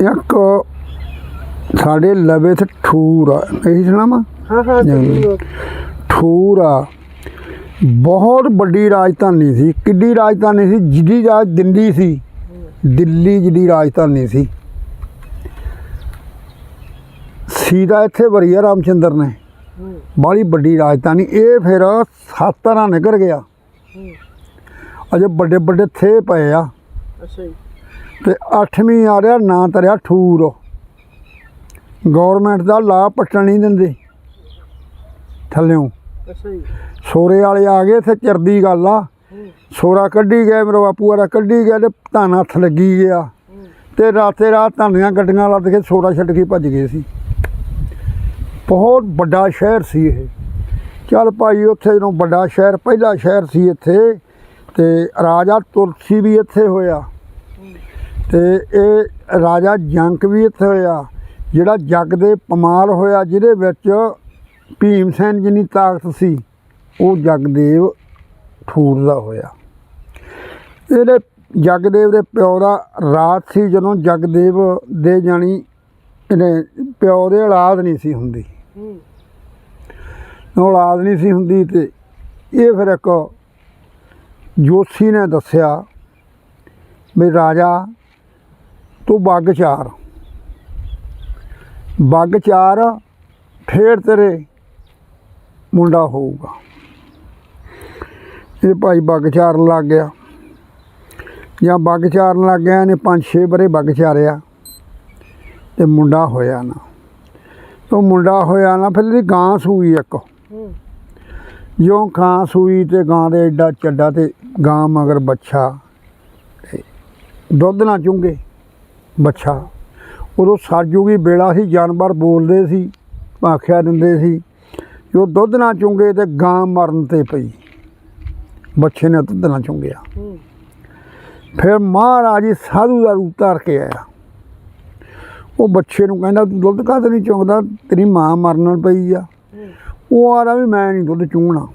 ਇੱਕ ਸਾਡੇ ਲਵੇ ਤੇ ਠੂਰ ਆ। ਇਹੀ ਸੁਣਾਵਾਂ? ਹਾਂ ਹਾਂ। ਜ਼ਰੂਰ। ਠੂਰ ਆ। ਬਹੁਤ ਵੱਡੀ ਰਾਜਧਾਨੀ ਸੀ। ਕਿੱਡੀ ਰਾਜਧਾਨੀ ਸੀ? ਜਿੱਡੀ ਰਾਜ ਦਿੱਲੀ ਸੀ। ਦਿੱਲੀ ਜਿਹੜੀ ਰਾਜਧਾਨੀ ਸੀ। ਸੀਦਾ ਇੱਥੇ ਵਰੀ ਆ ਰਾਮਚੰਦਰ ਨੇ। ਹੂੰ। ਬਾਲੀ ਵੱਡੀ ਰਾਜਧਾਨੀ। ਇਹ ਫਿਰ ਸੱਤ ਤਰ੍ਹਾਂ ਨਿਕਲ ਗਿਆ। ਹੂੰ। ਅਜੇ ਵੱਡੇ ਵੱਡੇ ਥੇ ਪਏ ਆ। ਅੱਛਾ ਜੀ। ਤੇ ਅੱਠਵੀਂ ਆ ਰਿਹਾ ਨਾਂ ਤਰਿਆ ਠੂਰ। ਗਵਰਨਮੈਂਟ ਦਾ ਲਾ ਪੱਟਣ ਨਹੀਂ ਦਿੰਦੇ। ਥੱਲਿਓਂ। ਅੱਛਾ ਜੀ। ਸੋਰੇ ਵਾਲੇ ਆ ਗਏ ਇੱਥੇ ਚਿਰਦੀ ਗੱਲ ਆ। ਸੋਰਾ ਕੱਢੀ ਗਏ ਮੇਰਾ ਬਾਪੂ ਵਾਲਾ ਕੱਢੀ ਗਿਆ ਤੇ ਧਨ ਹੱਥ ਲੱਗੀ ਗਿਆ। ਤੇ ਰਾਤੇ ਰਾਤ ਧਾਨੀਆਂ ਗੱਡੀਆਂ ਲੱਦ ਕੇ ਸੋਰਾ ਛੱਡ ਕੇ ਭੱਜ ਗਏ ਸੀ। ਬਹੁਤ ਵੱਡਾ ਸ਼ਹਿਰ ਸੀ ਇਹ। ਚੱਲ ਭਾਈ ਉੱਥੇ ਜਦੋਂ ਵੱਡਾ ਸ਼ਹਿਰ ਪਹਿਲਾ ਸ਼ਹਿਰ ਸੀ ਇੱਥੇ ਤੇ ਰਾਜਾ ਤੁਲਸੀ ਵੀ ਇੱਥੇ ਹੋਇਆ। ਤੇ ਇਹ ਰਾਜਾ ਜੰਕ ਵੀ ਇੱਥੇ ਹੋਇਆ ਜਿਹੜਾ ਜੱਗ ਦੇ ਪਮਾਲ ਹੋਇਆ ਜਿਹਦੇ ਵਿੱਚ ਭੀਮ ਸੈਨ ਜਿੰਨੀ ਤਾਕਤ ਸੀ ਉਹ ਜਗਦੇਵ ਠੂਰ ਦਾ ਹੋਇਆ। ਇਹਦੇ ਜਗਦੇਵ ਦੇ ਪਿਓ ਦਾ ਰਾਤ ਸੀ ਜਦੋਂ ਜਗਦੇਵ ਦੇ ਜਾਣੀ ਇਹਨੇ ਪਿਓ ਦੇ ਔਲਾਦ ਨਹੀਂ ਸੀ ਹੁੰਦੀ। ਔਲਾਦ ਨਹੀਂ ਸੀ ਹੁੰਦੀ ਤੇ ਇਹ ਫਿਰ ਇੱਕ ਜੋਸ਼ੀ ਨੇ ਦੱਸਿਆ ਵੀ ਰਾਜਾ ਤੂੰ ਬੱਗ ਚਾਰ। ਬੱਗ ਚਾਰ ਫੇਰ ਤੇਰੇ ਮੁੰਡਾ ਹੋਊਗਾ। ਇਹ ਭਾਈ ਬੱਗ ਚਾਰਨ ਲੱਗ ਗਿਆ। ਜਾਂ ਬੱਗ ਚਾਰਨ ਲੱਗ ਗਿਆ ਇਹਨੇ ਪੰਜ ਛੇ ਬਰੇ ਬੱਗ ਚਾਰਿਆ। ਤੇ ਮੁੰਡਾ ਹੋਇਆ ਨਾ। ਉਹ ਮੁੰਡਾ ਹੋਇਆ ਨਾ ਫਿਰ ਇਹਦੀ ਗਾਂ ਸੂਈ ਇੱਕ। ਜਿਉਂ ਗਾਂ ਸੂਈ ਤੇ ਗਾਂ ਦੇ ਐਡਾ ਚੱਡਾ ਤੇ ਗਾਂ ਮਗਰ ਬੱਚਾ ਤੇ ਦੁੱਧ ਨਾ ਚੁੰਗੇ। ਬੱਚਾ ਉਦੋਂ ਸਰਜੂਗੀ ਬੇੜਾ ਸੀ ਜਾਨਵਰ ਬੋਲਦੇ ਸੀ ਭਾਖਿਆ ਦਿੰਦੇ ਸੀ ਜੋ ਦੁੱਧ ਨਾ ਚੁੰਗੇ ਤੇ ਗਾਂ ਮਰਨ ਤੇ ਪਈ। ਬੱਚੇ ਨੇ ਦੁੱਧ ਨਾ ਚੁੰਗਿਆ। ਫਿਰ ਮਹਾਰਾਜ ਜੀ ਸਾਧੂ ਦਾ ਰੂਪ ਧਾਰ ਕੇ ਆਇਆ। ਉਹ ਬੱਚੇ ਨੂੰ ਕਹਿੰਦਾ ਤੂੰ ਦੁੱਧ ਕਾਹਤੇ ਨਹੀਂ ਚੁੰਗਦਾ? ਤੇਰੀ ਮਾਂ ਮਰਨ ਪਈ ਆ। ਉਹ ਆਰਾ ਵੀ ਮੈਂ ਨਹੀਂ ਦੁੱਧ ਚੁੰਗਣਾ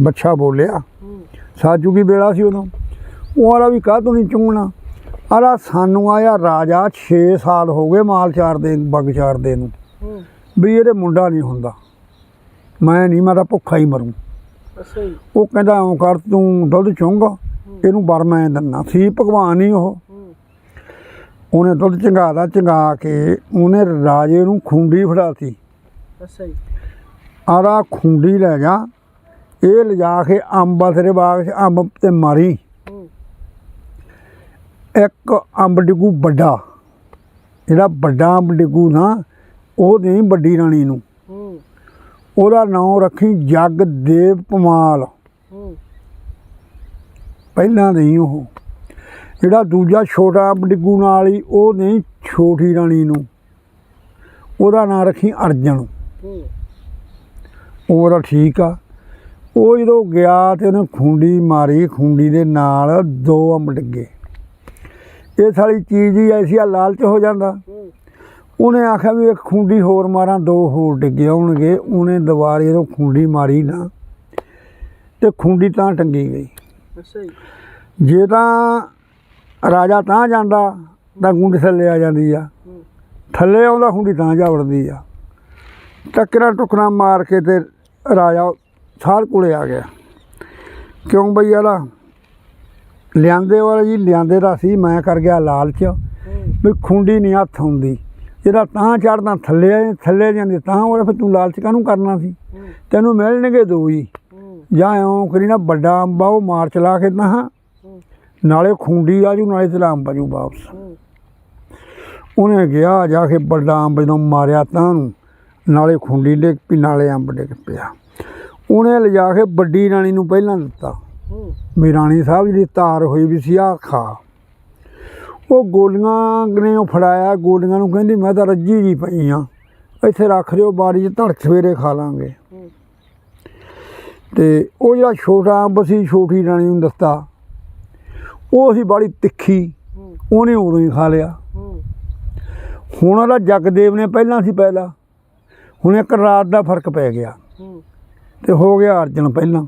ਬੱਚਾ ਬੋਲਿਆ। ਸਾਜੂ ਕੀ ਵੇਲਾ ਸੀ ਉਦੋਂ। ਉਹ ਆਰਾ ਵੀ ਕਾਹ ਤੋਂ ਨਹੀਂ ਚੁੰਗਣਾ ਆਰਾ ਸਾਨੂੰ ਆਇਆ ਰਾਜਾ 6 ਸਾਲ ਹੋ ਗਏ ਮਾਲ ਚਾਰ ਦੇ ਬੱਗ ਚਾਰ ਦੇ ਨੂੰ। ਵੀ ਇਹਦੇ ਮੁੰਡਾ ਨਹੀਂ ਹੁੰਦਾ। ਮੈਂ ਨਹੀਂ ਮੈਂ ਤਾਂ ਭੁੱਖਾ ਹੀ ਮਰੂੰ। ਅੱਛਾ ਜੀ। ਉਹ ਕਹਿੰਦਾ ਇਉਂ ਕਰ ਤੂੰ ਦੁੱਧ ਚੁੰਗ ਇਹਨੂੰ ਬਰ ਮੈਂ ਦਿੰਨਾ। ਸੀ ਭਗਵਾਨ ਹੀ ਉਹ। ਉਹਨੇ ਦੁੱਧ ਚੰਗਾਦਾ ਚੰਗਾ ਕੇ ਉਹਨੇ ਰਾਜੇ ਨੂੰ ਖੁੰਡੀ ਫੜਾਤੀ। ਅੱਛਾ ਜੀ। ਆਰਾ ਖੁੰਡੀ ਲੈ ਜਾ ਇਹ ਲਿਜਾ ਕੇ ਅੰਬ ਤੇਰੇ ਬਾਗ 'ਚ ਅੰਬ ਤੇ ਮਾਰੀ। ਇੱਕ ਅੰਬ ਡਿੱਗੂ ਵੱਡਾ। ਜਿਹੜਾ ਵੱਡਾ ਅੰਬ ਡਿੱਗੂ ਨਾ ਉਹ ਨਹੀਂ ਵੱਡੀ ਰਾਣੀ ਨੂੰ। ਹੂੰ। ਉਹਦਾ ਨਾਮ ਰੱਖੀ ਜਗ ਦੇਵ ਪਮਾਲ ਹੂੰ। ਪਹਿਲਾਂ ਨਹੀਂ ਉਹ। ਜਿਹੜਾ ਦੂਜਾ ਛੋਟਾ ਅੰਬ ਡਿੱਗੂ ਨਾਲ ਹੀ ਉਹ ਨਹੀਂ ਛੋਟੀ ਰਾਣੀ ਨੂੰ। ਉਹਦਾ ਨਾਮ ਰੱਖੀ ਅਰਜਨ। ਹੂੰ। ਉਹਦਾ ਠੀਕ ਆ। ਉਹ ਜਦੋਂ ਗਿਆ ਤੇ ਉਹਨੇ ਖੁੰਡੀ ਮਾਰੀ ਖੁੰਡੀ ਦੇ ਨਾਲ ਦੋ ਅੰਬ ਡਿੱਗੇ। ਇਹ ਸਾਰੀ ਚੀਜ਼ ਹੀ ਐਸੀ ਆ ਲਾਲਚ ਹੋ ਜਾਂਦਾ। ਉਹਨੇ ਆਖਿਆ ਵੀ ਇੱਕ ਖੁੰਡੀ ਹੋਰ ਮਾਰਾਂ ਦੋ ਹੋਰ ਡਿੱਗੇ ਆਉਣਗੇ ਉਹਨੇ ਦੁਬਾਰੇ ਜਦੋਂ ਖੁੰਡੀ ਮਾਰੀ ਨਾ ਤੇ ਖੁੰਡੀ ਤਾਂ ਟੰਗੀ ਗਈ। ਅੱਛਾ ਜੀ। ਜੇ ਤਾਂ ਰਾਜਾ ਤਾਂ ਜਾਂਦਾ ਤਾਂ ਗੁੰਡੀ ਥੱਲੇ ਆ ਜਾਂਦੀ ਆ। ਥੱਲੇ ਆਉਂਦਾ ਖੁੰਡੀ ਤਾਂ ਜਾ ਵੜਦੀ ਆ। ਟੱਕਰਾਂ ਟੁਕਰਾਂ ਮਾਰ ਕੇ ਤੇ ਰਾਜਾ ਸਾਰ ਕੋਲੇ ਆ ਗਿਆ। ਕਿਉਂ ਬਈ ਆਲਾ? ਲਿਆਂਦੇ ਵਾਲਾ ਜੀ ਲਿਆਂਦੇ ਦਾ ਸੀ ਮੈਂ ਕਰ ਗਿਆ ਲਾਲਚ। ਵੀ ਖੁੰਡੀ ਨਹੀਂ ਹੱਥ ਹੁੰਦੀ ਜਿਹੜਾ ਤਾਂ ਚੜਦਾ ਥੱਲੇ ਆ- ਥੱਲੇ ਜਾਂਦੀ ਤਾਂ ਉਹ ਫਿਰ ਤੂੰ ਲਾਲਚ ਕਾਹਨੂੰ ਕਰਨਾ ਸੀ? ਤੈਨੂੰ ਮਿਲਣਗੇ ਦੋ ਹੀ। ਜਾਂ ਇਉਂ ਕਰੀ ਨਾ ਵੱਡਾ ਅੰਬਾ ਉਹ ਮਾਰ ਚਲਾ ਕੇ ਤਾਂ ਨਾਲੇ ਖੁੰਡੀ ਆਜੂ ਨਾਲੇ ਤੇ ਅੰਬ ਆਜੂ ਵਾਪਸ। ਉਹਨੇ ਗਿਆ ਜਾ ਕੇ ਵੱਡਾ ਅੰਬ ਜਦੋਂ ਮਾਰਿਆ ਤਾਂ ਨੂੰ ਨਾਲੇ ਖੁੰਡੀ ਡਿੱਗ ਪਈ ਨਾਲੇ ਅੰਬ ਡਿੱਗ ਪਿਆ। ਉਹਨੇ ਲਿਜਾ ਕੇ ਵੱਡੀ ਰਾਣੀ ਨੂੰ ਪਹਿਲਾਂ ਦਿੱਤਾ। ਹੂੰ ਵੀ ਰਾਣੀ ਸਾਹਿਬ ਜਿਹੜੀ ਤਾਰ ਹੋਈ ਵੀ ਸੀ ਆ ਖਾ। ਉਹ ਗੋਲੀਆਂ ਨੇ ਉਹ ਫੜਾਇਆ, ਗੋਲੀਆਂ ਨੂੰ ਕਹਿੰਦੀ, ਮੈਂ ਤਾਂ ਰੱਜੀ ਜੀ ਪਈ ਆ। ਇੱਥੇ ਰੱਖ ਦਿਓ, ਬਾਰੀ 'ਚ ਧੜਕ ਸਵੇਰੇ ਖਾ ਲਾਂਗੇ। ਹੂੰ ਤੇ ਉਹ ਜਿਹੜਾ ਛੋਟਾ ਅੰਬ ਸੀ ਛੋਟੀ ਰਾਣੀ ਨੂੰ ਦਿੱਤਾ ਉਹ ਸੀ ਬੜੀ ਤਿੱਖੀ, ਉਹਨੇ ਉਦੋਂ ਹੀ ਖਾ ਲਿਆ। ਹੁਣ ਉਹਦਾ ਜਗਦੇਵ ਨੇ ਪਹਿਲਾਂ ਸੀ ਪਹਿਲਾ ਹੁਣ ਇੱਕ ਰਾਤ ਦਾ ਫ਼ਰਕ ਪੈ ਗਿਆ। ਹੂੰ ਤੇ ਹੋ ਗਿਆ ਅਰਜਨ ਪਹਿਲਾਂ।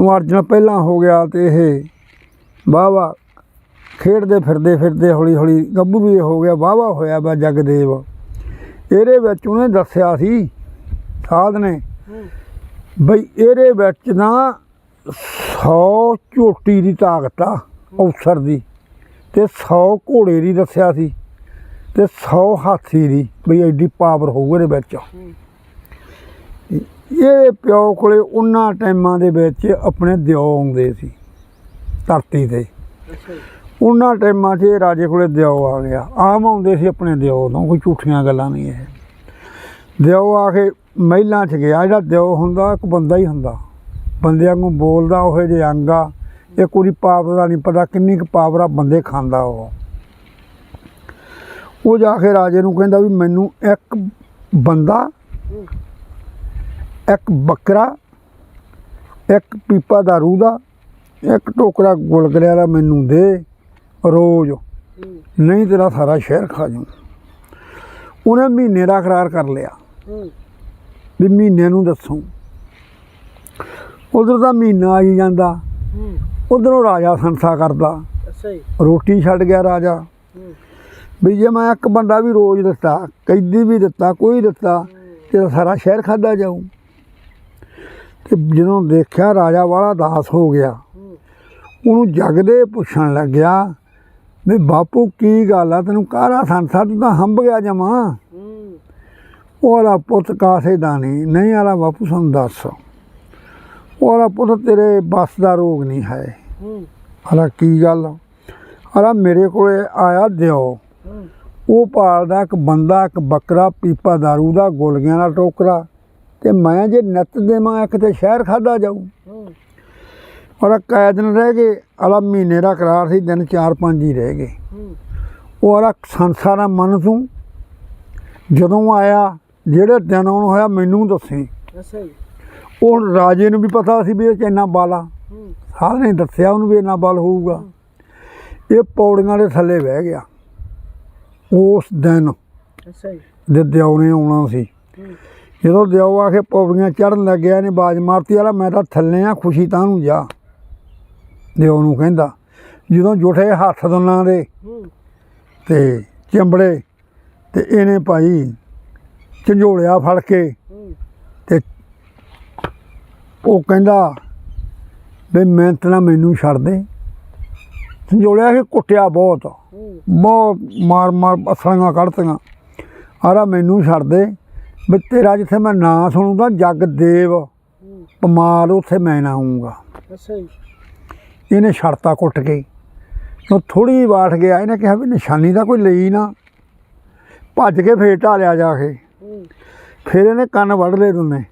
ਉਹ ਅਰਜਨ ਪਹਿਲਾਂ ਹੋ ਗਿਆ ਤੇ ਇਹ ਵਾਹ ਖੇਡਦੇ ਫਿਰਦੇ ਫਿਰਦੇ ਹੌਲੀ ਹੌਲੀ ਗੱਭੂ ਵੀ ਹੋ ਗਿਆ ਵਾਵਾ ਹੋਇਆ ਵਾ ਜਗਦੇਵ। ਇਹਦੇ ਵਿੱਚ ਉਹਨੇ ਦੱਸਿਆ ਸੀ ਸਾਧ ਨੇ ਬਈ ਇਹਦੇ ਵਿੱਚ ਨਾ 100 ਝੋਟੀ ਦੀ ਤਾਕਤ ਆ ਅਫਸਰ ਦੀ ਤੇ 100 ਘੋੜੇ ਦੀ ਦੱਸਿਆ ਸੀ ਤੇ 100 ਹਾਥੀ ਦੀ ਬਈ ਐਡੀ ਪਾਵਰ ਹੋਊ ਇਹਦੇ ਵਿੱਚ। ਇਹ ਪਿਓ ਕੋਲੇ ਉਹਨਾਂ ਟਾਈਮਾਂ ਦੇ ਵਿੱਚ ਆਪਣੇ ਦਿਓ ਆਉਂਦੇ ਸੀ ਧਰਤੀ ਤੇ। ਉਹਨਾਂ ਟਾਈਮਾਂ 'ਚ ਇਹ ਰਾਜੇ ਕੋਲੇ ਦਿਓ ਆ ਗਿਆ। ਆਮ ਆਉਂਦੇ ਸੀ ਆਪਣੇ ਦਿਓ ਤੋਂ ਕੋਈ ਝੂਠੀਆਂ ਗੱਲਾਂ ਨਹੀਂ ਇਹ। ਦਿਓ ਆ ਕੇ ਮਹਿਲਾਂ 'ਚ ਗਿਆ ਜਿਹੜਾ ਦਿਓ ਹੁੰਦਾ ਇੱਕ ਬੰਦਾ ਹੀ ਹੁੰਦਾ। ਬੰਦਿਆਂ ਨੂੰ ਬੋਲਦਾ ਉਹ ਜੇ ਅੰਗ ਆ। ਇਹ ਕੋਈ ਪਾਵਰ ਦਾ ਨਹੀਂ ਪਤਾ ਕਿੰਨੀ ਕੁ ਪਾਵਰ ਆ ਬੰਦੇ ਖਾਂਦਾ ਉਹ। ਉਹ ਜਾ ਕੇ ਰਾਜੇ ਨੂੰ ਕਹਿੰਦਾ ਵੀ ਮੈਨੂੰ ਇੱਕ ਬੰਦਾ ਇੱਕ ਬੱਕਰਾ ਇੱਕ ਪੀਪਾ ਦਾਰੂ ਦਾ ਇੱਕ ਟੋਕਰਾ ਗੁਲਗੁਲਿਆਂ ਦਾ ਮੈਨੂੰ ਦੇ ਰੋਜ਼। ਨਹੀਂ ਤੇਰਾ ਸਾਰਾ ਸ਼ਹਿਰ ਖਾ ਜੂ ਉਹਨੇ ਮਹੀਨੇ ਦਾ ਕਰਾਰ ਕਰ ਲਿਆ। ਵੀ ਮਹੀਨੇ ਨੂੰ ਦੱਸੂ। ਉਧਰ ਦਾ ਮਹੀਨਾ ਆਈ ਜਾਂਦਾ। ਉਧਰੋਂ ਰਾਜਾ ਸੰਸਾ ਕਰਦਾ। ਰੋਟੀ ਛੱਡ ਗਿਆ ਰਾਜਾ। ਵੀ ਜੇ ਮੈਂ ਇੱਕ ਬੰਦਾ ਵੀ ਰੋਜ਼ ਦਿੱਤਾ ਕੈਦੀ ਵੀ ਦਿੱਤਾ ਕੋਈ ਦਿੱਤਾ ਤੇਰਾ ਸਾਰਾ ਸ਼ਹਿਰ ਖਾਦਾ ਜਾਊ। ਤੇ ਜਦੋਂ ਦੇਖਿਆ ਰਾਜਾ ਵਾਲਾ ਦਾਸ ਹੋ ਗਿਆ, ਉਹਨੂੰ ਜਗਦੇ ਪੁੱਛਣ ਲੱਗਿਆ, ਵੀ ਬਾਪੂ ਕੀ ਗੱਲ ਆ, ਤੈਨੂੰ ਕਾਹਦਾ ਸੰਸਾ ਤੂੰ ਤਾਂ ਹੰਬ ਗਿਆ ਜਮਾ। ਹੂੰ ਉਹਦਾ ਪੁੱਤ ਕਾਸੇ ਦਾ ਨਹੀਂ ਨਹੀਂ ਆਲਾ ਬਾਪੂ ਸਾਨੂੰ ਦੱਸ। ਉਹਦਾ ਪੁੱਤ ਤੇਰੇ ਬਸ ਦਾ ਰੋਗ ਨਹੀਂ ਹੈ। ਆਲਾ ਕੀ ਗੱਲ ਆਲਾ ਮੇਰੇ ਕੋਲੇ ਆਇਆ ਦਿਓ। ਹੂੰ ਉਹ ਪਾਲਦਾ ਇੱਕ ਬੰਦਾ, ਇੱਕ ਬੱਕਰਾ, ਪੀਪਾ ਦਾਰੂ ਦਾ, ਗੋਲੀਆਂ ਦਾ ਟੋਕਰਾ। ਤੇ ਮੈਂ ਜੇ ਨਿੱਤ ਦੇਵਾਂ ਇੱਕ ਤੇ ਸ਼ਹਿਰ ਖਾਦਾ ਜਾਊ। ਔਰ ਕੈ ਦਿਨ ਰਹਿ ਗਏ ਆਲਾ ਮਹੀਨੇ ਦਾ ਕਰਾਰ ਸੀ ਦਿਨ 4-5 ਹੀ ਰਹਿ ਗਏ। ਉਹ ਆਲਾ ਸੰਸਾਰਾ ਮਨ ਤੂੰ ਜਦੋਂ ਆਇਆ ਜਿਹੜੇ ਦਿਨ ਆਉਣ ਹੋਇਆ ਮੈਨੂੰ ਦੱਸੀ। ਅੱਛਾ ਜੀ। ਉਹ ਰਾਜੇ ਨੂੰ ਵੀ ਪਤਾ ਸੀ ਵੀ ਇਹ ਇੰਨਾ ਬਲ ਸਾਧ ਨੇ ਦੱਸਿਆ ਉਹਨੂੰ ਵੀ ਇੰਨਾ ਬਲ ਹੋਊਗਾ। ਇਹ ਪੌੜੀਆਂ ਦੇ ਥੱਲੇ ਬਹਿ ਗਿਆ। ਉਸ ਦਿਨ ਅੱਛਾ ਜੀ। ਦੇ ਦਿਓ ਨੇ ਆਉਣਾ ਸੀ। ਜਦੋਂ ਦਿਓ ਆ ਕੇ ਪੌੜੀਆਂ ਚੜਨ ਲੱਗਿਆ ਨੇ, ਬਾਜ ਮਾਰਤੀ ਵਾਲਾ, ਮੈਂ ਤਾਂ ਥੱਲੇ ਆ, ਖੁਸ਼ੀ ਤਾਂ ਨੂੰ ਜਾ। ਦਿਓ ਨੂੰ ਕਹਿੰਦਾ, ਜਦੋਂ ਜੁਠੇ ਹੱਥ ਦੋਨਾਂ ਦੇ ਹੂੰ ਤੇ ਚਿੰਬੜੇ ਤੇ ਇਹਨੇ ਭਾਈ ਝੰਜੋੜਿਆ ਫੜ ਕੇ ਹੂੰ ਤੇ ਉਹ ਕਹਿੰਦਾ ਵੀ ਮਿਹਨਤ ਨਾ ਮੈਨੂੰ ਛੱਡ ਦੇ। ਝੰਜੋੜਿਆ ਕਿ ਕੁੱਟਿਆ ਬਹੁਤ ਬਹੁਤ ਮਾਰ ਮਾਰ ਅਸਲੀਆਂ ਕੱਢਤੀਆਂ ਆਰਾ ਮੈਨੂੰ ਛੱਡ ਦੇ। ਵੀ ਤੇਰਾ ਜਿੱਥੇ ਮੈਂ ਨਾਂ ਸੁਣੂਗਾ ਜਗ ਦੇਵ ਪਮਾਲ ਉੱਥੇ ਮੈਂ ਨਾ ਆਉਂਗਾ ਅੱਛਾ ਜੀ। ਇਹਨੇ ਛੜਤਾ ਕੁੱਟ ਕੇ ਉਹ ਥੋੜੀ ਬਾਠ ਗਿਆ ਇਹਨੇ ਕਿਹਾ ਵੀ ਨਿਸ਼ਾਨੀ ਤਾਂ ਕੋਈ ਲਈ ਨਾ। ਭੱਜ ਕੇ ਫੇਰ ਢਾਲਿਆ ਜਾ ਕੇ। ਫਿਰ ਇਹਨੇ ਕੰਨ ਵੱਢ ਲਏ ਦੋਨੇ।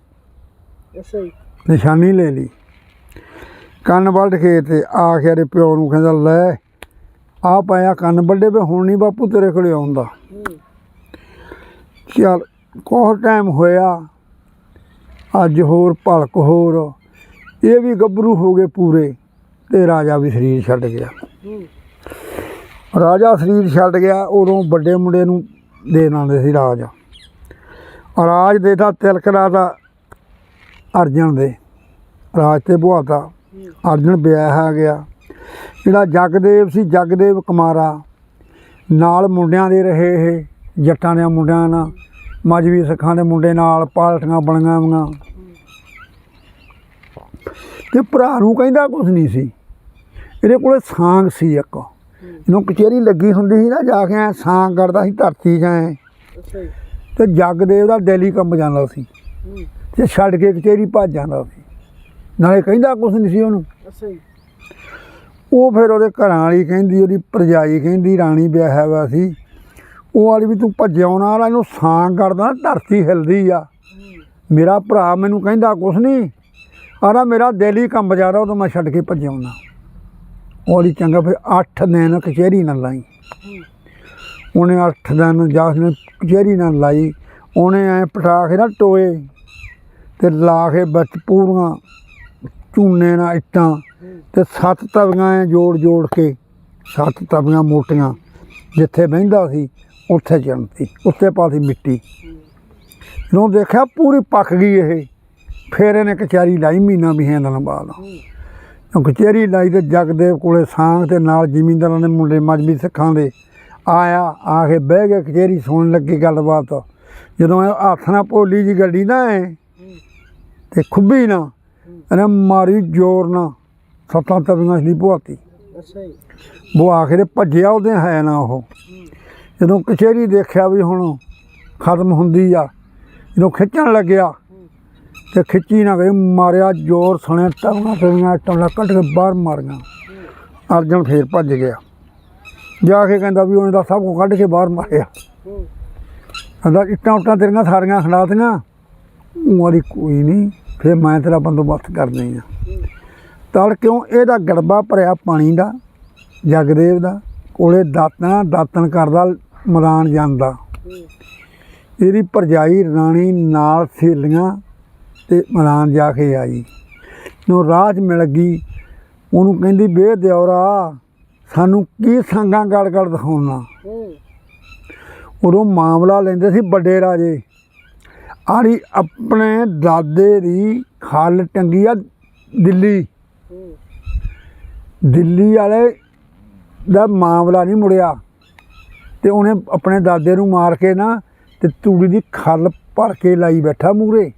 ਅੱਛਾ ਜੀ। ਨਿਸ਼ਾਨੀ ਲੈ ਲਈ। ਕੰਨ ਵੱਢ ਕੇ ਤੇ ਆ ਕੇ ਇਹਦੇ ਪਿਓ ਨੂੰ ਕਹਿੰਦਾ ਲੈ ਆ ਪਾਇਆ ਕੰਨ ਵੱਡੇ ਵੇ ਹੁਣ ਨਹੀਂ ਬਾਪੂ ਤੇਰੇ ਕੋਲੇ ਆਉਂਦਾ। ਚੱਲ ਕੋਹ ਟਾਈਮ ਹੋਇਆ, ਅੱਜ ਹੋਰ ਭਲਕ ਹੋਰ, ਇਹ ਵੀ ਗੱਭਰੂ ਹੋ ਗਏ ਪੂਰੇ ਤੇ ਰਾਜਾ ਵੀ ਸਰੀਰ ਛੱਡ ਗਿਆ। ਰਾਜਾ ਸਰੀਰ ਛੱਡ ਗਿਆ, ਉਦੋਂ ਵੱਡੇ ਮੁੰਡੇ ਨੂੰ ਦੇ ਦਿੰਦੇ ਸੀ ਰਾਜ। ਰਾਜ ਦੇਤਾ ਤਿਲਕ ਦਾ ਅਰਜਨ ਦੇ, ਰਾਜ ਤੇ ਬੁਹਾਤਾ। ਅਰਜਨ ਵਿਆਹ ਆ ਗਿਆ। ਜਿਹੜਾ ਜਗਦੇਵ ਸੀ, ਜਗਦੇਵ ਕੁਮਾਰਾ, ਨਾਲ ਮੁੰਡਿਆਂ ਦੇ ਰਹੇ ਇਹ, ਜੱਟਾਂ ਦੇ ਮੁੰਡਿਆਂ ਨਾਲ। ਮਜਵੀ ਸਿੱਖਾਂ ਦੇ ਮੁੰਡੇ ਨਾਲ ਪਾਲਟੀਆਂ ਬਣੀਆਂ ਵੀਆਂ ਤੇ ਭਰਾ ਨੂੰ ਕਹਿੰਦਾ ਕੁਝ ਨਹੀਂ ਸੀ। ਇਹਦੇ ਕੋਲੇ ਸਾਂਗ ਸੀ ਇੱਕ। ਇਹਨੂੰ ਕਚਹਿਰੀ ਲੱਗੀ ਹੁੰਦੀ ਸੀ ਨਾ ਜਾ ਕੇ ਸਾਂਗ ਕਰਦਾ ਸੀ ਧਰਤੀ 'ਚ ਐਂ। ਅੱਛਾ ਜੀ। ਤੇ ਜਗਦੇਵ ਦਾ ਡੈਲੀ ਕੰਮ ਜਾਂਦਾ ਸੀ। ਤੇ ਛੱਡ ਕੇ ਕਚਹਿਰੀ ਭੱਜ ਜਾਂਦਾ ਸੀ। ਨਾਲੇ ਕਹਿੰਦਾ ਕੁਝ ਨਹੀਂ ਸੀ ਉਹਨੂੰ। ਉਹ ਫਿਰ ਉਹਦੇ ਘਰਾਂ ਵਾਲੀ ਕਹਿੰਦੀ ਉਹਦੀ ਭਰਜਾਈ ਕਹਿੰਦੀ ਰਾਣੀ ਵਿਆਹਿਆ ਹੋਇਆ ਸੀ। ਉਹ ਵਾਲੀ ਵੀ ਤੂੰ ਭੱਜਿਆ ਆਉਣਾ ਵਾਲਾ ਇਹਨੂੰ ਸਾਂਗ ਕਰਦਾ ਨਾ ਧਰਤੀ ਹਿਲਦੀ ਆ। ਮੇਰਾ ਭਰਾ ਮੈਨੂੰ ਕਹਿੰਦਾ, ਕੁਛ ਨਹੀਂ ਆਰਾ ਮੇਰਾ ਦਿਲ ਹੀ ਕੰਬ ਜਾਂਦਾ ਉਦੋਂ ਮੈਂ ਛੱਡ ਕੇ ਭੱਜਿਆ ਆਉਣਾ ਉਹ ਵਾਲੀ ਚੰਗਾ, ਫਿਰ 8 ਦਿਨ ਕਚਹਿਰੀ ਨਾਲ ਲਾਈ। ਉਹਨੇ 8 ਦਿਨ ਜਾਸ ਨੇ ਕਚਹਿਰੀ ਨਾਲ ਲਾਈ। ਉਹਨੇ ਐ ਪਟਾ ਕੇ ਨਾ ਟੋਏ ਤੇ ਲਾ ਕੇ ਵਿੱਚ ਪੂਰੀਆਂ ਚੂਨੇ ਨਾਲ ਇੱਟਾਂ ਹੂੰ ਤੇ ਸੱਤ ਤਵੀਆਂ ਐ ਜੋੜ ਜੋੜ ਕੇ, ਸੱਤ ਤਵੀਆਂ ਮੋਟੀਆਂ ਜਿੱਥੇ ਬਹਿੰਦਾ ਸੀ ਉੱਥੇ ਚੜ੍ਹਤੀ ਉੱਤੇ ਪਾਤੀ ਮਿੱਟੀ। ਜਦੋਂ ਦੇਖਿਆ ਪੂਰੀ ਪੱਕ ਗਈ ਇਹ ਫੇਰ ਇਹਨੇ ਕਚਾਰੀ ਲਾਈ ਮਹੀਨਾ ਵੀ ਦਿਨ ਬਾਅਦ ਕਚਹਿਰੀ ਲਾਈ ਤੇ ਜਗਦੇਵ ਕੋਲੇ ਸਾਂਗ ਤੇ ਨਾਲ ਜ਼ਿਮੀਂਦਾਰਾਂ ਦੇ ਮੁੰਡੇ ਮਜਬੀ ਸਿੱਖਾਂ ਦੇ ਆਇਆ ਆ ਕੇ ਬਹਿ ਕੇ ਕਚਹਿਰੀ ਸੁਣਨ ਲੱਗੀ ਗੱਲਬਾਤ। ਜਦੋਂ ਇਹ ਹੱਥ ਨਾਲ ਭੋਲੀ ਜੀ ਗੱਡੀ ਨਾ ਐ ਤੇ ਖੁੱਬੀ ਨਾ ਇਹਨੇ ਮਾਰੀ ਜ਼ੋਰ ਨਾਲ ਸੱਤਾਂ ਤਵੀਆਂ ਦੀ ਪੁਆਤੀ ਅੱਛਾ ਜੀ। ਉਹ ਆਖਰੇ ਭੱਜਿਆ ਉਹਦੇ ਹੈ ਨਾ ਉਹ। ਜਦੋਂ ਕਚਹਿਰੀ ਦੇਖਿਆ ਵੀ ਹੁਣ ਖਤਮ ਹੁੰਦੀ ਆ, ਜਦੋਂ ਖਿੱਚਣ ਲੱਗਿਆ, ਤੇ ਖਿੱਚੀ ਨਾ ਗਈ ਮਾਰਿਆ ਜ਼ੋਰ ਸੁਣਿਆ ਟੰਗਾਂ ਤਵੀਆਂ ਟੰਗਾਂ ਕੱਢ ਕੇ ਬਾਹਰ ਮਾਰੀਆਂ। ਅਰਜਨ ਫੇਰ ਭੱਜ ਗਿਆ। ਜਾ ਕੇ ਕਹਿੰਦਾ ਵੀ ਉਹਨੇ ਦਾ ਸਭ ਕੁਝ ਕੱਢ ਕੇ ਬਾਹਰ ਮਾਰਿਆ। ਕਹਿੰਦਾ ਇੱਟਾਂ ਉੱਟਾਂ ਤੇਰੀਆਂ ਸਾਰੀਆਂ ਖਿਲਾਤੀਆਂ। ਉਹਦੀ ਕੋਈ ਨਹੀਂ ਫਿਰ ਮੈਂ ਤੇਰਾ ਬੰਦੋਬਸਤ ਕਰਨੀ ਆ। ਤੜ ਕਿਉਂ ਇਹਦਾ ਗੜਬਾ ਭਰਿਆ ਪਾਣੀ ਦਾ, ਜਗਦੇਵ ਦਾ। ਕੋਲੇ ਦਾਤਨ ਦਾਤਨ ਕਰਦਾ ਮੈਦਾਨ ਜਾਂਦਾ। ਇਹਦੀ ਭਰਜਾਈ ਰਾਣੀ ਨਾਲ ਸਹੇਲੀਆਂ ਤੇ ਮੈਦਾਨ ਜਾ ਕੇ ਆਈ। ਨੂੰ ਰਾਹ 'ਚ ਮਿਲ ਗਈ, ਉਹਨੂੰ ਕਹਿੰਦੀ ਬੇ ਦਿਉਰਾ ਸਾਨੂੰ ਕੀ ਸੰਗਾਂ ਗੜ ਗੜ ਦਿਖਾਉਣਾ? ਉਦੋਂ ਮਾਮਲਾ ਲੈਂਦੇ ਸੀ ਵੱਡੇ ਰਾਜੇ। ਆੜੀ ਆਪਣੇ ਦਾਦੇ ਦੀ ਖਾਲ ਟੰਗੀ ਆ ਦਿੱਲੀ। ਦਿੱਲੀ ਵਾਲੇ ਦਾ ਮਾਮਲਾ ਨਹੀਂ ਮੁੜਿਆ। ਤੇ ਉਹਨੇ ਆਪਣੇ ਦਾਦੇ ਨੂੰ ਮਾਰ ਕੇ ਨਾ ਤੇ ਤੂੜੀ ਦੀ ਖਲ ਭਰ ਕੇ ਲਾਈ ਬੈਠਾ ਮੂਰੇ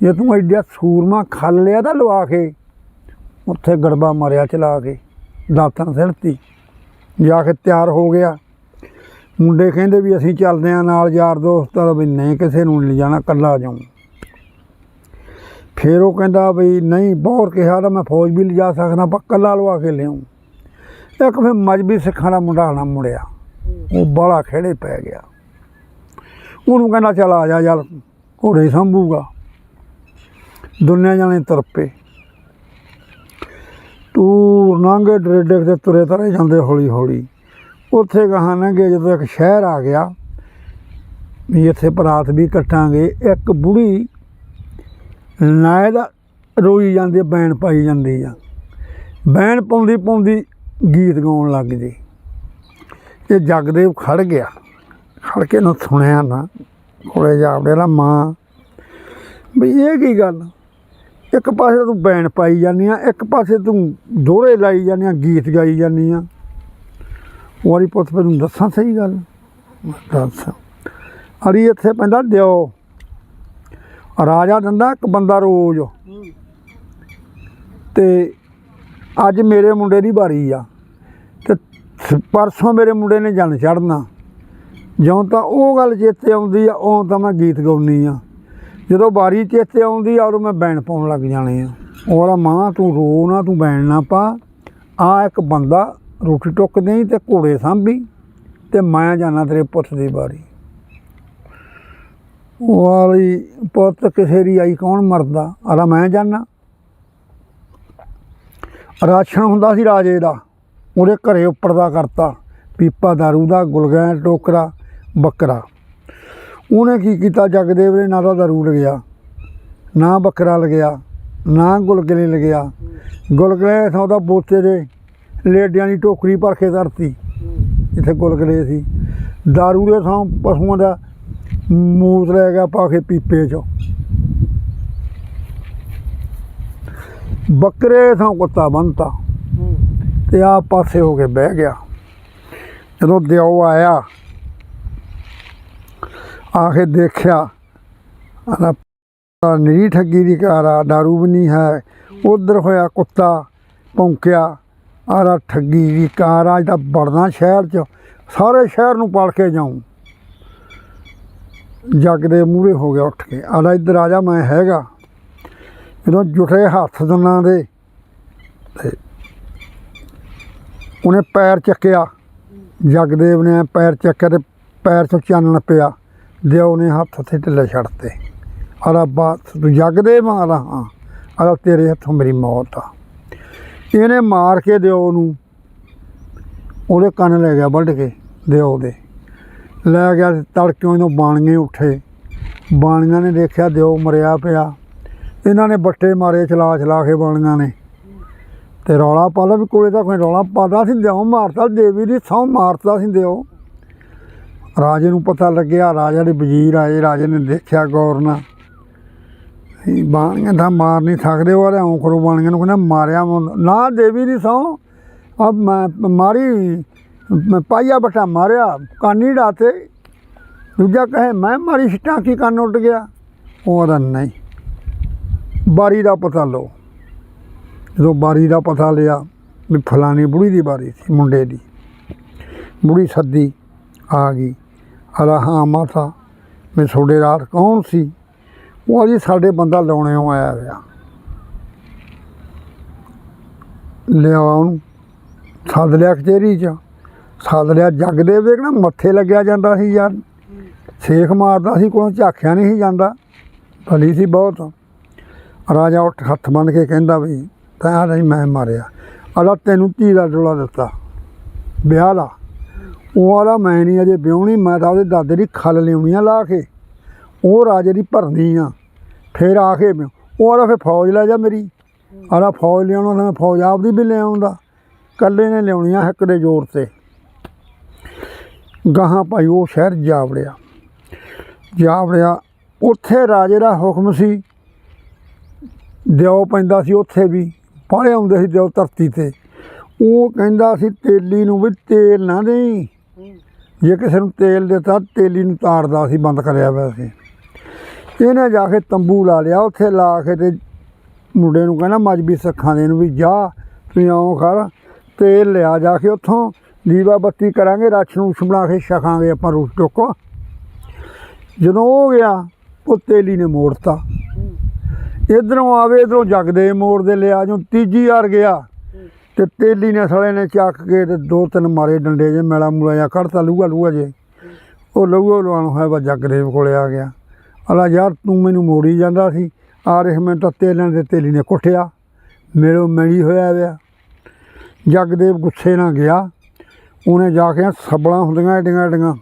ਜੇ ਤੂੰ ਐਡਾ ਸੂਰਮਾ ਖਲ ਲਿਆ ਤਾਂ ਲਵਾ ਕੇ, ਉੱਥੇ ਗੜਬਾ ਮਾਰਿਆ ਚਲਾ ਕੇ ਦਾਤਾਂ ਸਿਰਤੀ। ਜਾ ਕੇ ਤਿਆਰ ਹੋ ਗਿਆ। ਮੁੰਡੇ ਕਹਿੰਦੇ ਵੀ ਅਸੀਂ ਚੱਲਦੇ ਆਂ ਨਾਲ ਯਾਰ ਦੋਸਤ, ਤਾਂ ਵੀ ਨਹੀਂ ਕਿਸੇ ਨੂੰ ਨਹੀਂ ਜਾਣਾ ਕੱਲਾ ਜਾਉਂ ਫਿਰ ਉਹ ਕਹਿੰਦਾ ਵੀ ਨਹੀਂ ਬਹੁਤ ਕਿਹਾ ਤਾਂ ਮੈਂ ਫੌਜ ਵੀ ਲਿਜਾ ਸਕਦਾ, ਪਰ ਕੱਲਾ ਲਵਾ ਕੇ ਲਿਆਉਂ ਇੱਕ ਫਿਰ ਮਜਬੀ ਸਿੱਖਾਂ ਦਾ ਮੁੰਡਾ ਨਾ ਮੁੜਿਆ। ਉਹ ਬਾਲਾ ਖੇੜੇ ਪੈ ਗਿਆ। ਉਹਨੂੰ ਕਹਿੰਦਾ ਚੱਲ ਆ ਜਾ ਯਾਰ ਘੋੜੇ ਸੰਭੂਗਾ। ਦੁਨੀਆ ਜਾਣੇ ਤੁਰ ਪਏ। ਤੂੰ ਨਾਂਗੇ ਡਰੇਡੇ ਤੇ ਤੁਰੇ ਤਰੇ ਜਾਂਦੇ ਹੌਲੀ ਹੌਲੀ ਉੱਥੇ ਗਾਹਾਂ ਲੰਘੇ ਜਦੋਂ ਇੱਕ ਸ਼ਹਿਰ ਆ ਗਿਆ ਵੀ ਇੱਥੇ ਬਰਾਤ ਵੀ ਕੱਟਾਂਗੇ ਇੱਕ ਬੁੜੀ ਨਾਇਦ ਰੋਈ ਜਾਂਦੀ ਆ, ਬੈਣ ਪਾਈ ਜਾਂਦੀ ਆ। ਬੈਣ ਪਾਉਂਦੀ ਪਾਉਂਦੀ ਗੀਤ ਗਾਉਣ ਲੱਗ ਜੇ। ਇਹ ਜਗਦੇਵ ਖੜ ਗਿਆ, ਖੜ ਕੇ ਨੂੰ ਸੁਣਿਆ ਨਾ ਕੋਲੇ ਜਾਵੜੇ ਲਾ ਮਾਂ ਵੀ ਇਹ ਕੀ ਗੱਲ? ਇੱਕ ਪਾਸੇ ਤੂੰ ਬੈਣ ਪਾਈ ਜਾਂਦੀ ਆ, ਇੱਕ ਪਾਸੇ ਤੂੰ ਦੋਹਰੇ ਲਾਈ ਜਾਂਦੀ ਆ, ਗੀਤ ਗਾਈ ਜਾਂਦੀ ਆ। ਵਾਰੀ ਪੁੱਤ ਮੈਨੂੰ ਦੱਸਾਂ ਸਹੀ ਗੱਲ? ਦੱਸ। ਅੜੀ ਇੱਥੇ ਪੈਂਦਾ ਦਿਓ। ਰਾਜਾ ਦਿੰਦਾ ਇੱਕ ਬੰਦਾ ਰੋਜ਼। ਹੂੰ ਤੇ ਅੱਜ ਮੇਰੇ ਮੁੰਡੇ ਦੀ ਵਾਰੀ ਆ। ਤੇ ਪਰਸੋਂ ਮੇਰੇ ਮੁੰਡੇ ਨੇ ਜਨ ਚੜਨਾ ਜਿਉਂ ਤਾਂ ਉਹ ਗੱਲ ਚੇਤੇ ਆਉਂਦੀ ਆ ਉਂ ਤਾਂ ਮੈਂ ਗੀਤ ਗਾਉਣੀ ਆ। ਜਦੋਂ ਵਾਰੀ ਚੇਤੇ ਆਉਂਦੀ ਆ, ਉਦੋਂ ਮੈਂ ਬੈਣ ਪਾਉਣ ਲੱਗ ਜਾਣੇ ਆ। ਉਹਦਾ ਮਾਂ, ਤੂੰ ਰੋ ਨਾ, ਤੂੰ ਬੈਣ ਨਾ ਪਾ। ਆ ਇੱਕ ਬੰਦਾ, ਰੋਟੀ ਟੁੱਕ ਦੇਈ ਤੇ ਘੋੜੇ ਸਾਂਭੀ ਤੇ ਮੈਂ ਜਾਣਾ ਤੇਰੇ ਪੁੱਤ ਦੀ ਵਾਰੀ। ਵਾਲੀ ਪੁੱਤ ਕਿਸੇ ਦੀ ਆਈ ਕੌਣ ਮਰਦਾ? ਆਦਾ ਮੈਂ ਜਾਣਾ। ਰਾਸ਼ਨ ਹੁੰਦਾ ਸੀ ਰਾਜੇ ਦਾ। ਉਹਦੇ ਘਰੇ ਉੱਪਰ ਦਾ ਕਰਤਾ। ਪੀਪਾ ਦਾਰੂ ਦਾ ਗੁਲਗੈਂ ਟੋਕਰਾ, ਬੱਕਰਾ। ਉਹਨੇ ਕੀ ਕੀਤਾ? ਜਗਦੇਵ ਨੇ ਨਾ ਤਾਂ ਦਾਰੂ ਲਗਿਆ, ਨਾ ਬੱਕਰਾ ਲਗਿਆ, ਨਾ ਗੁਲਗਲੇ ਲਗਿਆ। ਗੁਲਗਲੇ ਥਾਂ ਉਹਦਾ ਬੋਤੇ ਦੇ ਲੇਡਿਆਂ ਦੀ ਟੋਕਰੀ ਭਰ ਕੇ ਧਰਤੀ ਹੂੰ ਜਿੱਥੇ ਗੁਲਗਲੇ ਸੀ। ਦਾਰੂ ਦੇ ਥਾਂ ਪਸ਼ੂਆਂ ਦਾ ਮੂਤ ਲੈ ਗਿਆ ਪਾ ਕੇ ਪੀਪੇ 'ਚ। ਬੱਕਰੇ ਥਾਂ ਕੁੱਤਾ ਬੰਨਤਾ। ਹੂੰ ਤੇ ਆ ਪਾਸੇ ਹੋ ਕੇ ਬਹਿ ਗਿਆ। ਜਦੋਂ ਦਿਓ ਆਇਆ, ਆ ਕੇ ਦੇਖਿਆ ਆਲਾ ਨਿਰੀ ਠੱਗੀ ਦੀ ਕਾਰਾ दारू ਵੀ ਨਹੀਂ ਹੈ। ਉਧਰ ਹੋਇਆ ਕੁੱਤਾ ਭੌਂਕਿਆ ਆਰਾ ਠੱਗੀ ਦੀ ਕਾਰਾ ਜਿਹੜਾ ਬੜਨਾ ਸ਼ਹਿਰ ਚ, ਸਾਰੇ ਸ਼ਹਿਰ ਨੂੰ ਪਾਲ ਕੇ ਜਾਉਂ ਜੱਗ ਦੇ ਮੂਹਰੇ ਹੋ ਗਿਆ ਉੱਠ ਕੇ ਆਲਾ ਇੱਧਰ ਆ ਜਾ, ਮੈਂ ਹੈਗਾ। ਜਦੋਂ ਜੁਠੇ ਹੱਥ ਦੰਨਾਂ ਦੇ ਉਹਨੇ ਪੈਰ ਚੱਕਿਆ, ਜਗਦੇਵ ਨੇ ਪੈਰ ਚੱਕਿਆ ਤੇ ਪੈਰ ਤੋਂ ਚਾਨਣ ਪਿਆ, ਦਿਓ ਨੇ ਹੱਥ ਤੇ ਢਿੱਲੇ ਛੱਡਤੇ ਆਲਾ ਬਾਤ ਤੂੰ ਜਗਦੇ ਆਲਾ ਹਾਂ ਆਲਾ ਤੇਰੇ ਹੱਥੋਂ ਮੇਰੀ ਮੌਤ ਆ। ਇਹਨੇ ਮਾਰ ਕੇ ਦਿਓ ਨੂੰ, ਉਹਦੇ ਕੰਨ ਲੈ ਗਿਆ ਵੱਢ ਕੇ ਦਿਓ ਦੇ। ਲੈ ਗਿਆ ਤੇ ਤੜਕਿਓਂ ਇਹਨੂੰ ਬਾਣੀਏ ਉੱਠੇ। ਬਾਣੀਆਂ ਨੇ ਦੇਖਿਆ ਦਿਓ ਮਰਿਆ ਪਿਆ। ਇਹਨਾਂ ਨੇ ਬੱਟੇ ਮਾਰੇ ਚਲਾ ਚਲਾ ਕੇ ਬਾਣੀਆਂ ਨੇ। ਤੇ ਰੌਲਾ ਪਾ ਲਿਆ ਵੀ ਕੋਲੇ ਤਾਂ ਕੋਈ ਰੌਲਾ ਪਾਦਾ ਸੀ ਦਿਓ ਮਾਰਤਾ, ਦੇਵੀ ਦੀ ਸਹੁੰ ਮਾਰਤਾ ਸੀ ਦਿਓ। ਰਾਜੇ ਨੂੰ ਪਤਾ ਲੱਗਿਆ, ਰਾਜਾ ਦੇ ਵਜ਼ੀਰ ਆਏ, ਰਾਜੇ ਨੇ ਦੇਖਿਆ ਗੌਰ ਨਾਲ। ਬਾਣੀਆਂ ਤਾਂ ਮਾਰ ਨਹੀਂ ਸਕਦੇ, ਉਹ ਆਉਂ ਕਰੋ ਬਾਣੀਆਂ ਨੂੰ ਕਹਿੰਦਾ, ਮਾਰਿਆ ਮੁੰ- ਨਾ ਦੇਵੀ ਦੀ ਸਹੁੰ ਅਬ ਮੈਂ ਮਾਰੀ, ਮੈਂ ਪਾਈਆ ਬਟਾ ਮਾਰਿਆ, ਕਾਨੀ ਡਾਤੇ। ਦੂਜਾ ਕਹੇ, ਮੈਂ ਮਾਰੀ ਛਟਾਕੀ ਕੰਨ ਉੱਡ ਗਿਆ? ਉਹਦਾ ਨਹੀਂ। ਬਾਰੀ ਦਾ ਪਤਾ ਲਓ। ਜਦੋਂ ਬਾਰੀ ਦਾ ਪਤਾ ਲਿਆ ਵੀ ਫਲਾਣੀ ਬੁੜੀ ਦੀ ਬਾਰੀ ਸੀ, ਮੁੰਡੇ ਦੀ। ਬੁੜੀ ਸੱਦੀ, ਆ ਗਈ। ਅਲਾ ਹਾਂ ਮਾਤਾ, ਮੈਂ ਤੁਹਾਡੇ ਰਾਤ ਕੌਣ ਸੀ? ਉਹ ਜੀ ਸਾਡੇ ਬੰਦਾ ਲਾਉਣਿਓ ਆਇਆ ਹੋਇਆ। ਲਿਆ ਉਹਨੂੰ। ਸੱਦ ਲਿਆ ਕਚਹਿਰੀ 'ਚ। ਸੱਦ ਲਿਆ, ਜੱਗ ਦੇ ਵੇਖਣਾ ਮੱਥੇ ਲੱਗਿਆ ਜਾਂਦਾ ਸੀ ਯਾਰ। ਸੇਖ ਮਾਰਦਾ ਸੀ ਕੋਈ ਝਾਕਿਆ ਨਹੀਂ ਸੀ ਜਾਂਦਾ। ਭਲੀ ਸੀ ਬਹੁਤ। ਰਾਜਾ ਉੱਠ ਹੱਥ ਬੰਨ ਕੇ ਕਹਿੰਦਾ ਵੀ ਤਾਂ ਨਹੀਂ ਮੈਂ ਮਾਰਿਆ। ਅਲਾ ਤੈਨੂੰ ਧੀ ਦਾ ਡੋਲਾ ਦਿੱਤਾ। ਵਿਆਹ ਲਾ। ਉਹ ਆਲਾ ਮੈਂ ਨਹੀਂ, ਅਜੇ ਵਿਆਹਣੀ ਮੈਂ ਤਾਂ ਉਹਦੇ ਦਾਦੇ ਦੀ ਖੱਲ ਲਿਆਉਣੀ ਆ ਲਾ ਕੇ। ਉਹ ਰਾਜੇ ਦੀ ਭਰਨੀ ਆ। ਫਿਰ ਆ ਕੇ ਉਹ ਵਾਲਾ ਫਿਰ ਫੌਜ ਲੈ ਜਾ ਮੇਰੀ। ਆਲਾ ਫੌਜ ਲਿਆਉਣਾ ਤਾਂ ਮੈਂ ਫੌਜ ਆਪਦੀ ਵੀ ਲੈ ਆਉਂਦਾ। ਕੱਲੇ ਨੇ ਲਿਆਉਣੀਆਂ ਹੱਕ ਦੇ ਜ਼ੋਰ ਤੇ। ਗਾਹਾਂ ਭਾਈ ਉਹ ਸ਼ਹਿਰ ਜਾ ਵੜਿਆ। ਜਾ ਵੜਿਆ। ਉੱਥੇ ਰਾਜੇ ਦਾ ਹੁਕਮ ਸੀ ਦਿਓ ਪੈਂਦਾ ਸੀ ਉੱਥੇ ਵੀ ਪਾਲੇ ਆਉਂਦੇ ਸੀ ਦਿਓ ਧਰਤੀ ਤੇ। ਉਹ ਕਹਿੰਦਾ ਸੀ ਤੇਲੀ ਨੂੰ ਵੀ ਤੇਲ ਨਾ ਦੇਈ। ਜੇ ਕਿਸੇ ਨੂੰ ਤੇਲ ਦਿੱਤਾ, ਤੇਲੀ ਨੂੰ ਤਾੜਦਾ ਸੀ, ਬੰਦ ਕਰਿਆ ਹੋਇਆ ਸੀ। ਇਹਨੇ ਜਾ ਕੇ ਤੰਬੂ ਲਾ ਲਿਆ, ਉੱਥੇ ਲਾ ਕੇ ਤੇ ਮੁੰਡੇ ਨੂੰ ਕਹਿੰਦਾ ਮਜਬੀ ਸੱਖਾਂ ਦੇ ਨੂੰ ਵੀ ਜਾ, ਤੂੰ ਆਉਂ ਕਰ, ਤੇਲ ਲਿਆ ਜਾ ਕੇ ਉੱਥੋਂ, ਦੀਵਾ ਬੱਤੀ ਕਰਾਂਗੇ, ਰਾਛ ਨੂੰ ਬਣਾ ਕੇ ਛਕਾਂਗੇ ਆਪਾਂ ਰੂਟ ਟੋਕੋ ਜਦੋਂ ਉਹ ਗਿਆ, ਉਹ ਤੇਲੀ ਨੇ ਮੋੜਤਾ। ਇਧਰੋਂ ਆਵੇ, ਇਧਰੋਂ ਜਗਦੇ ਮੋੜ ਦੇ ਲਿਆ ਜੋ ਤੀਜੀ ਵਾਰ ਗਿਆ। ਤੇ ਤੇਲੀ ਨੇ ਸਲੇ ਨੇ ਚੱਕ ਕੇ ਤੇ ਦੋ ਤਿੰਨ ਮਾਰੇ ਡੰਡੇ ਜੇ, ਮੈਲਾ ਮੂਲਾ ਜਾਂ ਕੱਢਤਾ ਲੂਆ ਲੂਆ ਜੇ। ਉਹ ਲਊਆ ਲਵਾਣ ਹੋਇਆ ਵਾ ਜਗਦੇਵ ਕੋਲੇ ਆ ਗਿਆ। ਅਲਾ ਯਾਰ ਤੂੰ ਮੈਨੂੰ ਮੋੜੀ ਜਾਂਦਾ ਸੀ। ਆ ਰਿਹਾ ਮੈਂ ਤਾਂ ਤੇਲਾਂ ਦੇ ਤੇਲੀ ਨੇ ਕੁੱਟਿਆ। ਮੇਰੋ ਮੈਲੀ ਹੋਇਆ ਵਿਆ ਜਗਦੇਵ ਗੁੱਸੇ ਨਾਲ ਗਿਆ। ਉਹਨੇ ਜਾ ਕੇ ਸਬਲਾਂ ਹੁੰਦੀਆਂ ਏਡੀਆਂ ਏਡੀਆਂ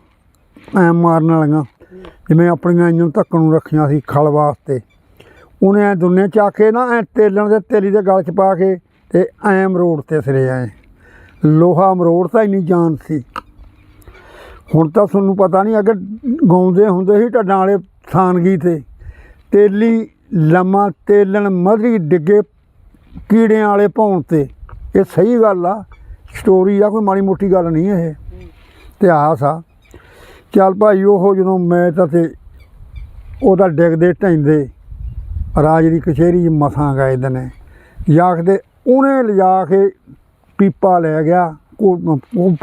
ਐ ਮਾਰਨ ਵਾਲੀਆਂ। ਜਿਵੇਂ ਆਪਣੀਆਂ ਇੰਜਨ ਧੱਕਣ ਨੂੰ ਰੱਖੀਆਂ ਸੀ ਖਲ ਵਾਸਤੇ। ਉਹਨੇ ਐ ਦੁੰਨੇ ਚਾ ਕੇ ਨਾ ਐ ਤੇਲਣ ਦੇ ਤੇਲੀ ਦੇ ਗਲ ਚ ਪਾ ਕੇ ਤੇ ਐ ਮਰੋੜ ਤੇ ਸਿਰੇ ਐ ਲੋਹਾ ਮਰੋੜ ਤਾਂ ਇੰਨੀ ਜਾਨ ਸੀ। ਹੁਣ ਤਾਂ ਤੁਹਾਨੂੰ ਪਤਾ ਨਹੀਂ ਅੱਗੇ ਗਾਉਂਦੇ ਹੁੰਦੇ ਸੀ ਢੱਡਾਂ ਵਾਲੇ ਥਾਨਗੀ ਤੇ, ਤੇਲੀ ਲੰਮਾ ਤੇਲਣ ਮਧਰੀ ਡਿੱਗੇ ਕੀੜਿਆਂ ਵਾਲੇ ਭੌਣ ਤੇ। ਇਹ ਸਹੀ ਗੱਲ ਆ ਸਟੋਰੀ ਆ, ਕੋਈ ਮਾੜੀ ਮੋਟੀ ਗੱਲ ਨਹੀਂ ਇਹ। ਇਤਿਹਾਸ ਆ। ਚੱਲ ਭਾਈ, ਉਹ ਜਦੋਂ ਮੈਂ ਤਾਂ ਤੇ ਉਹਦਾ ਡਿੱਗਦੇ ਢੈਂਦੇ ਰਾਜ ਦੀ ਕਚਹਿਰੀ 'ਚ ਮਸਾਂ ਗਏ ਦਨੇ ਜਾ ਕੇ ਉਹਨੇ ਲਿਜਾ ਕੇ ਪੀਪਾ ਲੈ ਗਿਆ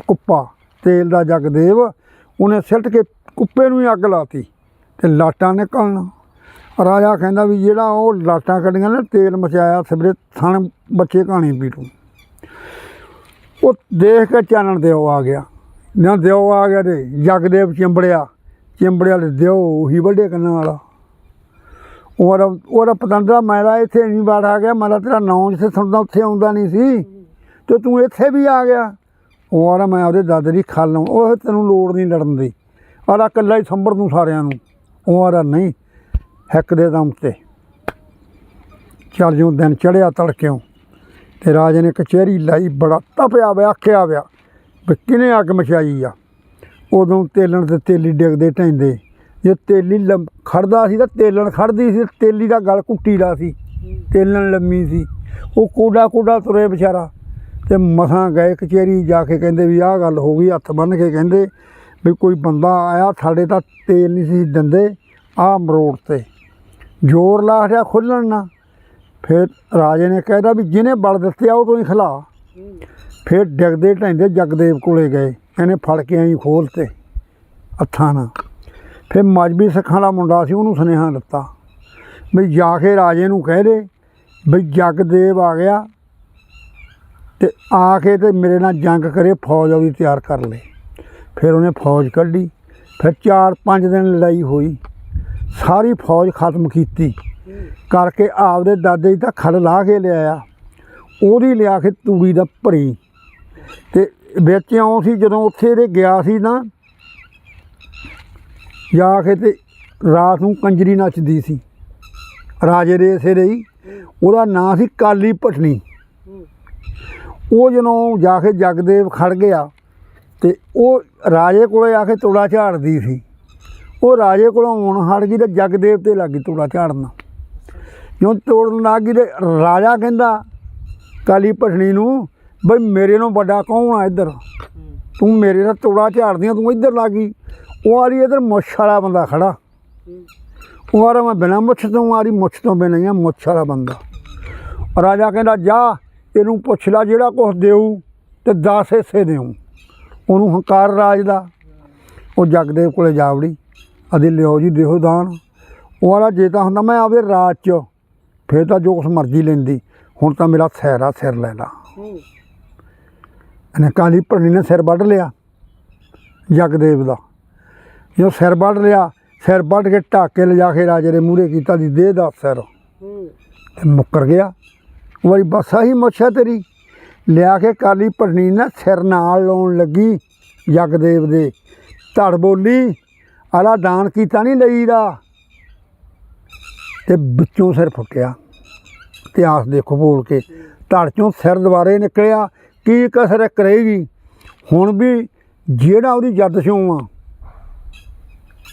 ਕੁੱਪਾ, ਤੇਲ ਦਾ ਜਗਦੇਵ। ਉਹਨੇ ਸਿੱਟ ਕੇ ਕੁੱਪੇ ਨੂੰ ਹੀ ਅੱਗ ਲਾਤੀ ਤੇ ਲਾਟਾਂ ਨਿਕਲਣ ਰਾਜਾ ਕਹਿੰਦਾ ਵੀ ਜਿਹੜਾ ਉਹ ਲਾਟਾਂ ਕੱਢੀਆਂ ਨੇ, ਤੇਲ ਮਚਾਇਆ ਸਵੇਰੇ ਥਣ ਬੱਚੇ ਕਹਾਣੀ ਪੀਟੂ। ਉਹ ਦੇਖ ਕੇ ਚਾਨਣ ਦਿਓ ਆ ਗਿਆ। ਨਾ ਦਿਓ ਆ ਗਿਆ ਤੇ ਜਗਦੇਵ ਚਿੰਬੜਿਆ। ਚਿੰਬੜਿਆ ਤੇ ਦਿਓ ਉਹੀ ਵੱਡੇ ਕੰਨਾਂ ਵਾਲਾ। ਉਹਦਾ ਉਹਦਾ ਪਤੰਦਰਾ, ਮੈਂ ਇੱਥੇ ਇੰਨੀ ਵਾਰ ਆ ਗਿਆ ਮੇਰਾ ਤੇਰਾ ਨਾਂ ਜਿੱਥੇ ਸੁਣਦਾ, ਉੱਥੇ ਆਉਂਦਾ ਨਹੀਂ ਸੀ। ਤੇ ਤੂੰ ਇੱਥੇ ਵੀ ਆ ਗਿਆ। ਉਹ ਆਰਾ ਮੈਂ ਉਹਦੇ ਦਾਦਰੀ ਦੀ ਖੱਲ ਉਹ ਤੈਨੂੰ ਲੋੜ ਨਹੀਂ ਲੜਨ ਦੀ। ਆਰਾ ਇਕੱਲਾ ਹੀ ਸੰਭਰ ਨੂੰ ਸਾਰਿਆਂ ਨੂੰ। ਉਹ ਆਰਾ ਨਹੀਂ, ਹੈਕ ਦੇ ਦਮ ਤੇ। ਚੱਲ ਜਿਉਂ ਦਿਨ ਚੜਿਆ ਤੜਕਿਓ, ਤੇ ਰਾਜੇ ਨੇ ਕਚਹਿਰੀ ਲਾਈ, ਬੜਾ ਤਪਿਆ ਵਿਆ ਆਖਿਆ ਵਿਆ ਵੀ ਕਿਨੇ ਅੱਗ ਮਚਾਈ ਆ। ਉਦੋਂ ਤੇਲਣ ਤੇ ਤੇਲੀ ਡਿੱਗਦੇ ਢੈਂਦੇ ਜੇ ਤੇਲੀ ਲੰਮ- ਖੜਦਾ ਸੀ ਤਾਂ ਤੇਲਣ ਖੜਦੀ ਸੀ, ਤੇਲੀ ਦਾ ਗਲ ਕੁੱਟੀ ਦਾ ਸੀ, ਤੇਲਣ ਲੰਮੀ ਸੀ। ਉਹ ਕੋਡਾ ਕੋਡਾ ਤੁਰੇ ਵਿਚਾਰਾ। ਤੇ ਮਸਾਂ ਗਏ ਕਚਹਿਰੀ ਜਾ ਕੇ ਕਹਿੰਦੇ ਵੀ ਆਹ ਗੱਲ ਹੋ ਗਈ, ਹੱਥ ਬੰਨ੍ਹ ਕੇ ਕਹਿੰਦੇ ਵੀ ਕੋਈ ਬੰਦਾ ਆਇਆ, ਸਾਡੇ ਤਾਂ ਤੇਲ ਨਹੀਂ ਸੀ ਦਿੰਦੇ, ਆਹ ਮਰੋੜ ਤੇ। ਜ਼ੋਰ ਲਾ ਰਿਹਾ ਖੁੱਲਣ ਨਾ ਫਿਰ ਰਾਜੇ ਨੇ ਕਹਿਦਾ ਵੀ ਜਿਹਨੇ ਬਲ ਦਿੱਤੇ ਆ, ਉਹ ਤੋਂ ਹੀ ਖਿਲਾ। ਫਿਰ ਡਿੱਗਦੇ ਢੈਂਦੇ ਜਗਦੇਵ ਕੋਲੇ ਗਏ। ਇਹਨੇ ਫੜ ਕੇ ਐਂ ਖੋਲਤੇ ਹੱਥਾਂ ਨਾਲ। ਫਿਰ ਮਜਬੀ ਸਿੱਖਾਂ ਦਾ ਮੁੰਡਾ ਸੀ, ਉਹਨੂੰ ਸੁਨੇਹਾ ਦਿੱਤਾ ਵੀ ਜਾ ਕੇ ਰਾਜੇ ਨੂੰ ਕਹਿ ਦੇ ਵੀ ਜਗਦੇਵ ਆ ਗਿਆ ਤੇ ਆ ਕੇ ਤੇ ਮੇਰੇ ਨਾਲ ਜੰਗ ਕਰੇ, ਫੌਜ ਉਹਦੀ ਤਿਆਰ ਕਰ ਲੈ। ਫਿਰ ਉਹਨੇ ਫੌਜ ਕੱਢੀ, ਫਿਰ 4-5 ਦਿਨ ਲੜਾਈ ਹੋਈ, ਸਾਰੀ ਫੌਜ ਖਤਮ ਕੀਤੀ। ਕਰਕੇ ਆਪਦੇ ਦਾਦੇ ਦੀ ਤਾਂ ਖੜ ਲਾ ਕੇ ਲਿਆਇਆ, ਉਹਦੀ ਲਿਆ ਕੇ ਤੂੜੀ ਦਾ ਭਰੀ। ਤੇ ਵਿੱਚ ਆਉਂ ਸੀ, ਜਦੋਂ ਉੱਥੇ ਇਹਦੇ ਗਿਆ ਸੀ ਨਾ ਜਾ ਕੇ ਤੇ ਰਾਤ ਨੂੰ ਕੰਜਰੀ ਨੱਚਦੀ ਸੀ। ਰਾਜੇ ਦੇ ਇਸੇ ਦੇ ਹੀ ਉਹਦਾ ਨਾਂ ਸੀ ਕਾਲੀ ਭਟਣੀ। ਉਹ ਜਦੋਂ ਜਾ ਕੇ ਜਗਦੇਵ ਖੜ ਗਿਆ ਤੇ ਉਹ ਰਾਜੇ ਕੋਲੇ ਆ ਕੇ ਤੋੜਾ ਝਾੜਦੀ ਸੀ। ਉਹ ਰਾਜੇ ਕੋਲੋਂ ਆਉਣ ਹਟ ਗਈ ਤੇ ਜਗਦੇਵ ਤੇ ਲੱਗੀ ਤੋੜਾ ਝਾੜਨਾ। ਜਦੋਂ ਤੋੜਨ ਲੱਗ ਗਈ ਤੇ ਰਾਜਾ ਕਹਿੰਦਾ, ਕਾਲੀ ਭਟਣੀ ਨੂੰ, ਬਈ ਮੇਰੇ ਨੂੰ ਵੱਡਾ ਕੌਣ ਆ ਇੱਧਰ? ਤੂੰ ਮੇਰੇ ਦਾ ਤੋੜਾ ਝਾੜਦੀਆਂ ਤੂੰ ਇੱਧਰ ਲੱਗੀ ਉਹ ਆ ਰਹੀ ਇੱਧਰ ਮੁੱਛ ਵਾਲਾ ਬੰਦਾ ਖੜਾ। ਹੂੰ ਉਹ ਆ ਰਿਹਾ ਮੈਂ ਬਿਨਾਂ ਮੁੱਛ ਤੋਂ, ਆ ਰਹੀ ਮੁੱਛ ਤੋਂ ਬਿਨਾਂ ਹੀ ਆ, ਮੁੱਛ ਵਾਲਾ ਬੰਦਾ। ਰਾਜਾ ਕਹਿੰਦਾ, ਜਾ, ਇਹਨੂੰ ਪੁੱਛ ਲੈ ਜਿਹੜਾ ਕੁਛ ਦੇਊ ਤੇ 10 ਹਿੱਸੇ ਦੇਊ। ਉਹਨੂੰ ਹੰਕਾਰ ਰਾਜ ਦਾ। ਉਹ ਜਗਦੇਵ ਕੋਲੇ ਜਾ ਵੜੀ। ਅਦੇ ਲਿਓ ਜੀ, ਦੇਹੋ ਦਾਨ। ਉਹ ਆਲਾ ਜੇ ਤਾਂ ਹੁੰਦਾ ਮੈਂ ਆਵੇ ਰਾਜ ਚ, ਫੇਰ ਤਾਂ ਜੋ ਕੁਛ ਮਰਜ਼ੀ ਲੈਂਦੀ। ਹੁਣ ਤਾਂ ਮੇਰਾ ਸਿਰ ਆ, ਸਿਰ ਲੈ ਲਾ। ਹੂੰ ਇਹਨੇ ਕਾਲੀ ਭਰਨੀ ਨੇ ਸਿਰ ਵੱਢ ਲਿਆ ਜਗਦੇਵ ਦਾ। ਜਦੋਂ ਸਿਰ ਵੱਢ ਲਿਆ ਸਿਰ ਵੱਢ ਕੇ ਢੱਕ ਕੇ ਲਿਜਾ ਕੇ ਰਾਜੇ ਦੇ ਮੂਹਰੇ ਕੀਤਾ ਦੀ ਦੇਹ ਦਾ ਸਿਰ। ਤੇ ਮੁੱਕਰ ਗਿਆ। ਉਹ ਵਾਲੀ ਬਸ ਆਹੀ ਮੁੱਛ ਤੇਰੀ। ਲਿਆ ਕੇ ਕਾਲੀ ਭਰਨੀ ਨੇ ਸਿਰ ਨਾਲ ਲਾਉਣ ਲੱਗੀ ਜਗਦੇਵ ਦੇ। ਧੜ ਬੋਲੀ ਆਲਾ ਦਾਨ ਕੀਤਾ ਨਹੀਂ ਲਈਦਾ ਤੇ ਵਿੱਚੋਂ ਸਿਰ ਫੁੱਟਿਆ। ਇਤਿਹਾਸ ਦੇਖੋ ਬੋਲ ਕੇ। ਧੜ ਚੋਂ ਸਿਰ ਦੁਬਾਰੇ ਨਿਕਲਿਆ। ਕੀ ਕਸਰ ਕਰੇਗੀ? ਹੁਣ ਵੀ ਜਿਹੜਾ ਉਹਦੀ ਜੱਦ ਸਿਉਂ ਆ।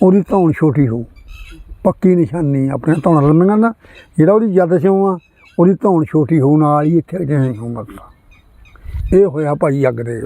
ਉਹਦੀ ਧੌਣ ਛੋਟੀ ਹੋਊ। ਪੱਕੀ ਨਿਸ਼ਾਨੀ ਆਪਣੇ ਧੌਣ ਲੰਮੀਆਂ ਨਾ, ਜਿਹੜਾ ਉਹਦੀ ਜਦ ਸਿਉਂ ਆ, ਉਹਦੀ ਧੌਣ ਛੋਟੀ ਹੋਊ, ਨਾਲ ਹੀ ਇੱਥੇ ਜਾਣੀ ਹੋਊ ਮਕਸਦ ਇਹ ਹੋਇਆ ਭਾਈ ਅੱਗ ਦੇ।